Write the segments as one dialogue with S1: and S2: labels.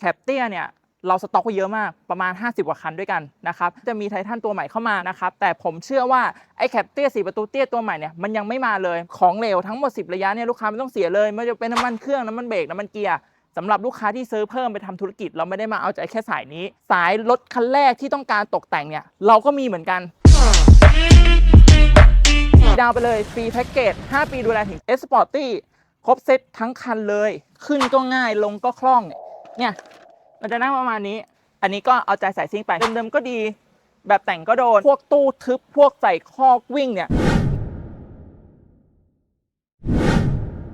S1: แคปเตียเนี่ยเราสต็อกไว้เยอะมากประมาณ 50 กว่าคันด้วยกันนะครับจะมีไททันตัวใหม่เข้ามานะครับแต่ผมเชื่อว่าไอ้แคปเตียสีประตูเตี้ยตัวใหม่เนี่ยมันยังไม่มาเลยของเหลวทั้งหมด 10 ระยะเนี่ยลูกค้าไม่ต้องเสียเลยไม่ว่าจะเป็นน้ำมันเครื่องน้ำมันเบรกน้ำมันเกียร์สำหรับลูกค้าที่ซื้อเพิ่มไปทำธุรกิจ เราไม่ได้มาเอาใจแค่สายนี้ สายรถคันแรกที่ต้องการตกแต่งเนี่ยเราก็มีเหมือนกันดาวไปเลยฟรีแพ็กเกจ5ปีดูแลถึง S Sporty ครบเซ็ตทั้งคันเลย ขึ้นก็ง่ายลงก็คล่อง เนี่ยมันจะนั่งประมาณนี้ อันนี้ก็เอาใจใส่ซิ่งไปเดิมๆก็ดี แบบแต่งก็โดน พวกตู้ทึบ พวกใส่คอกวิ่งเนี่ย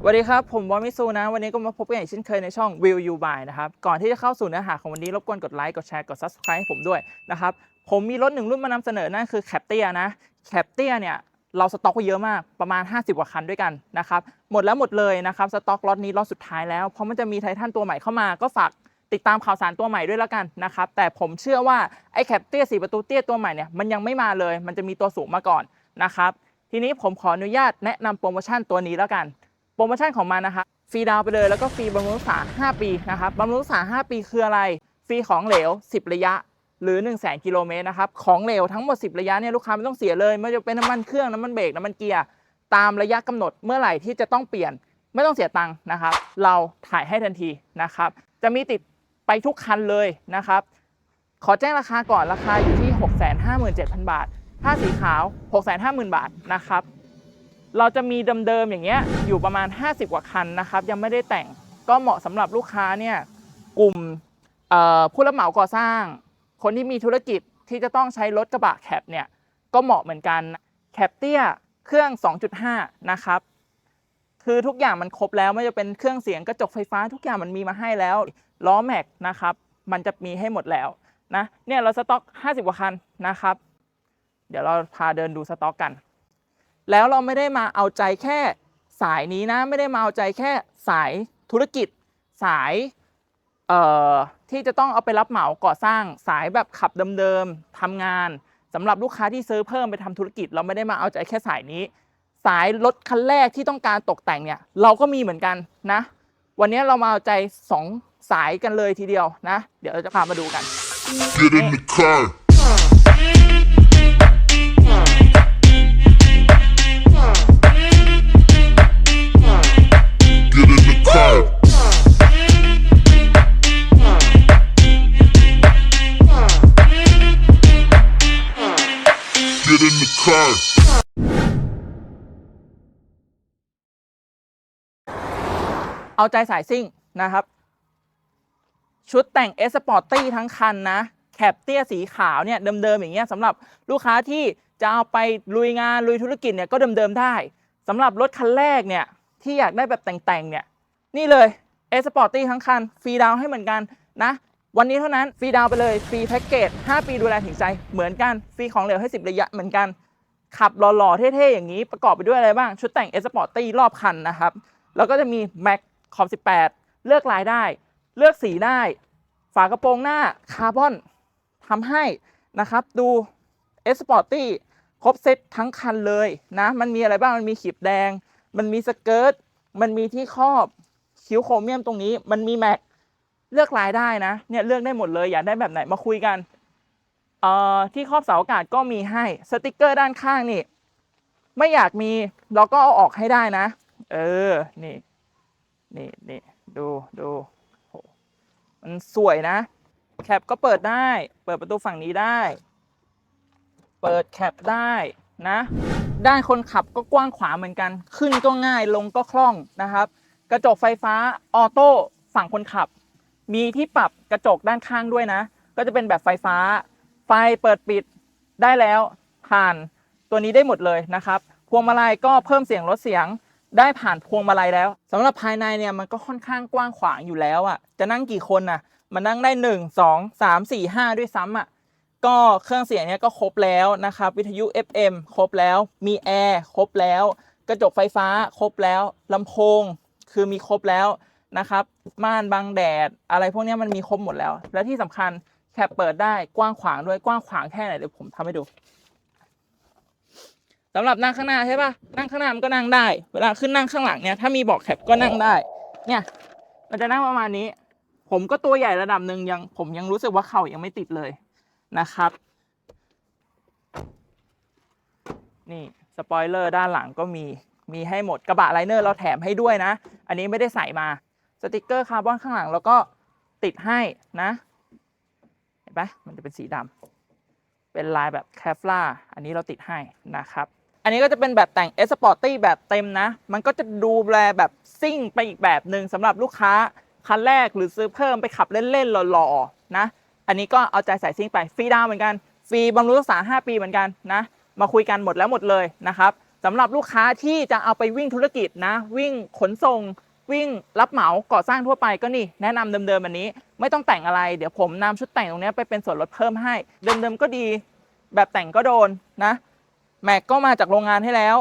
S1: สวัสดีครับ ผมวอมิซูนะ วันนี้ก็มาพบกันอย่างเช่นเคยในช่อง Will You Buy นะครับ ก่อนที่จะเข้าสู่เนื้อหาของวันนี้ รบกวนกดไลค์ กดแชร์ กด Subscribe ให้ผมด้วยนะครับ ผมมีรถหนึ่งรุ่นมานำเสนอนั่นคือแคปเตียนะแคปเตียเนี่ย เราสต็อกไว้เยอะมากประมาณ 50 กว่าคันด้วยกันนะครับหมดแล้วหมดเลยนะครับสต็อกล็อตนี้ล็อตสุดท้ายแล้วเพราะมันจะมีไททันตัวใหม่เข้ามาก็ฝากติดตามข่าวสารตัวใหม่ด้วยแล้วกันนะครับแต่ผมเชื่อว่าไอ้แคปเตียสีประตูเตี้ยตัวใหม่เนี่ยมันยังไม่มาเลย มันจะมีตัวสูงมาก่อนนะครับทีนี้ผมขออนุญาตแนะนำโปรโมชั่นตัวนี้แล้วกัน โปรโมชั่นของมันนะครับฟรีดาวไปเลยแล้วก็ฟรีบำรุงรักษา 5 ปีนะครับบำรุงรักษา 5 ปีคืออะไร ฟรีของเหลว 10 ระยะ หรือ 1 0 0 0 0แกิโลเมตรนะครับ ของเหลวทั้งหมด 10 ระยะเนี่ยลูกค้าไม่ต้องเสียเลย ไม่ว่าจะเป็นน้ำมันเครื่องน้ำมันเบรกน้ำมันเกียร์ตามระยะกำหนดเมื่อไหร่ที่จะต้องเปลี่ยนไม่ต้องเสียตังค์นะครับ เราถ่ายให้ทันทีนะครับ จะมีติดไปทุกคันเลยนะครับ ขอแจ้งราคาก่อนราคาอยู่ที่ 657,000 บาท ถ้าสีขาว 650,000 บาทนะครับ เราจะมีเดิมๆอย่างเงี้ยอยู่ประมาณ 50 กว่าคันนะครับ ยังไม่ได้แต่งก็เหมาะสำหรับลูกค้าเนี่ยกลุ่มผู้รับเหมาก่อสร้าง คนที่มีธุรกิจที่จะต้องใช้รถกระบะแคปเนี่ยก็เหมาะเหมือนกันแคปเตี้ยเครื่อง 2.5 นะครับ คือทุกอย่างมันครบแล้วไม่จะเป็นเครื่องเสียงกระจกไฟฟ้าทุกอย่างมันมีมาให้แล้วล้อแม็กนะครับมันจะมีให้หมดแล้วนะเนี่ยเราสต็อก 50กว่าคันนะครับ เดี๋ยวเราพาเดินดูสต็อกกัน แล้วเราไม่ได้มาเอาใจแค่สายนี้นะ ไม่ได้มาเอาใจแค่สายธุรกิจ สาย ที่จะต้องเอาไปรับเหมาก่อสร้างสายแบบขับเดิมๆทำงานสำหรับลูกค้าที่ซื้อเพิ่มไปทำธุรกิจ เราไม่ได้มาเอาใจแค่สายนี้ สายรถคันแรกที่ต้องการตกแต่งเนี่ยเราก็มีเหมือนกันนะ วันนี้เรามาเอาใจสองสายกันเลยทีเดียวนะ เดี๋ยวเราจะพามาดูกัน
S2: Get in the car. Get in the car.
S1: เอาใจสายซิ่งนะครับ ชุดแต่ง S Sporty ทั้งคันนะแคปเตี้ยสีขาวเนี่ยเดิมๆอย่างเงี้ยสำหรับลูกค้าที่จะเอาไปลุยงานลุยธุรกิจเนี่ยก็เดิมๆได้สำหรับรถคันแรกเนี่ยที่อยากได้แบบแต่งๆเนี่ยนี่เลย S Sporty ทั้งคันฟรีดาวให้เหมือนกันนะ วันนี้เท่านั้นฟรีดาวไปเลยฟรีแพ็กเกจ 5 ปีดูแลถึงใจเหมือนกันฟรีของเหลวให้ 10 ระยะเหมือนกัน ขับหล่อๆ เท่ๆ อย่างนี้ประกอบไปด้วยอะไรบ้าง ชุดแต่ง S Sporty รอบคันนะครับ แล้วก็จะมี Mac ขอบ18 เลือกลายได้ เลือกสีได้ ฝากระโปรงหน้าคาร์บอนทำให้นะครับดู S Sporty ครบเซตทั้งคันเลยนะมันมีอะไรบ้างมันมีขีบแดง มันมีสเกิร์ตมันมีที่ครอบคิ้วโครเมียมตรงนี้ มันมีแม็ก เลือกลายได้นะเนี่ยเลือกได้หมดเลยอยากได้แบบไหนมาคุยกันเอ่อที่ครอบเสาอากาศก็มีให้สติกเกอร์ด้านข้างนี่ ไม่อยากมีเราก็เอาออกให้ได้นะ เออนี่นี่นี่ดูดูโหมันสวยนะ แคปก็เปิดได้ เปิดประตูฝั่งนี้ได้ เปิดแคปได้นะ ด้านคนขับก็กว้างขวางเหมือนกัน ขึ้นก็ง่ายลงก็คล่องนะครับ กระจกไฟฟ้าออโต้ฝั่งคนขับ มีที่ปรับกระจกด้านข้างด้วยนะ ก็จะเป็นแบบไฟฟ้า ไฟเปิดปิดได้แล้วผ่านตัวนี้ได้หมดเลยนะครับ พวงมาลัยก็เพิ่มเสียงลดเสียงได้ผ่านพวงมาลัยแล้วสำหรับภายในเนี่ยมันก็ค่อนข้างกว้างขวางอยู่แล้วอะ จะนั่งกี่คนน่ะ มันนั่งได้ 1 2 3 4 5 ด้วยซ้ำอะ ก็เครื่องเสียงเนี่ยก็ครบแล้วนะครับ วิทยุ FM ครบแล้ว มีแอร์ครบแล้ว กระจกไฟฟ้าครบแล้วลำโพง คือมีครบแล้ว นะครับ ม่านบังแดด อะไรพวกนี้มันมีครบหมดแล้ว และที่สำคัญแคปเปิดได้กว้างขวางด้วยกว้างขวางแค่ไหนเดี๋ยวผมทำให้ดูสำหรับนั่งข้างหน้าใช่ปะนั่งข้างหน้ามันก็นั่งได้ เวลาขึ้นนั่งข้างหลังเนี่ยถ้ามีเบอกแคปก็นั่งได้ เนี่ย มันจะนั่งประมาณนี้ ผมก็ตัวใหญ่ระดับหนึ่งยัง ผมยังรู้สึกว่าเข่ายังไม่ติดเลยนะครับ นี่สปอยเลอร์ด้านหลังก็มีมีให้หมดกระบะไลเนอร์เราแถมให้ด้วยนะ อันนี้ไม่ได้ใส่มา สติกเกอร์คาร์บอนข้างหลังเราก็ติดให้นะ เห็นปะมันจะเป็นสีดำเป็นลายแบบแคฟล่าอันนี้เราติดให้นะครับอันนี้ก็จะเป็นแบบแต่ง S Sporty แบบเต็มนะ มันก็จะดูแลแบบซิ่งไปอีกแบบหนึ่งสำหรับลูกค้าคันแรกหรือซื้อเพิ่มไปขับเล่นๆหล่อๆนะ อันนี้ก็เอาใจใส่ซิ่งไปฟรีดาวเหมือนกัน ฟรีบำรุงรักษา 5 ปีเหมือนกันนะ มาคุยกันหมดแล้วหมดเลยนะครับสำหรับลูกค้าที่จะเอาไปวิ่งธุรกิจนะ วิ่งขนส่ง วิ่งรับเหมาก่อสร้างทั่วไปก็นี่แนะนำเดิมๆแบบนี้ ไม่ต้องแต่งอะไรเดี๋ยวผมนำชุดแต่งตรงนี้ไปเป็นส่วนลดเพิ่มให้ เดิมๆก็ดี แบบแต่งก็โดนนะแม็กก็มาจากโรงงานให้แล้ว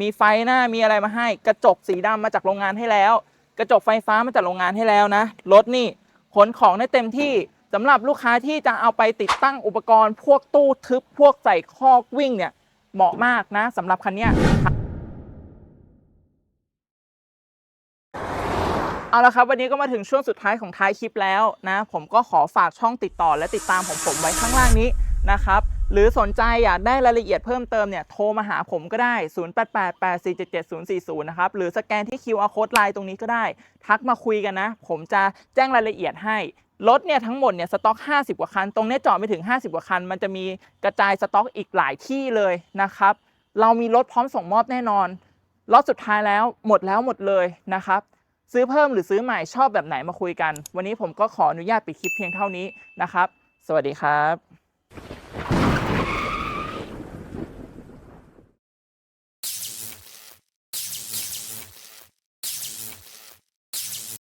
S1: มีไฟหน้ามีอะไรมาให้ กระจกสีดำมาจากโรงงานให้แล้ว กระจกไฟฟ้ามาจากโรงงานให้แล้วนะรถนี่ขนของได้เต็มที่สำหรับลูกค้าที่จะเอาไปติดตั้งอุปกรณ์ พวกตู้ทึบพวกใส่คอกวิ่งเนี่ยเหมาะมากนะสำหรับคันเนี้ เอาละครับ วันนี้ก็มาถึงช่วงสุดท้ายของท้ายคลิปแล้วนะ ผมก็ขอฝากช่องติดต่อและติดตามของผมไว้ข้างล่างนี้นะครับหรือสนใจอยากได้รายละเอียดเพิ่มเติมเนี่ยโทรมาหาผมก็ได้ 0888477040 นะครับ หรือสแกนที่ QR code ไลน์ตรงนี้ก็ได้ ทักมาคุยกันนะ ผมจะแจ้งรายละเอียดให้ รถเนี่ยทั้งหมดเนี่ยสต็อก 50 กว่าคัน ตรงนี้จอดไม่ถึง 50 กว่าคัน มันจะมีกระจายสต็อกอีกหลายที่เลยนะครับ เรามีรถพร้อมส่งมอบแน่นอนล็อตสุดท้ายแล้วหมดแล้วหมดเลยนะครับ ซื้อเพิ่มหรือซื้อใหม่ชอบแบบไหนมาคุยกัน วันนี้ผมก็ขออนุญาตปิดคลิปเพียงเท่านี้นะครับ สวัสดีครับ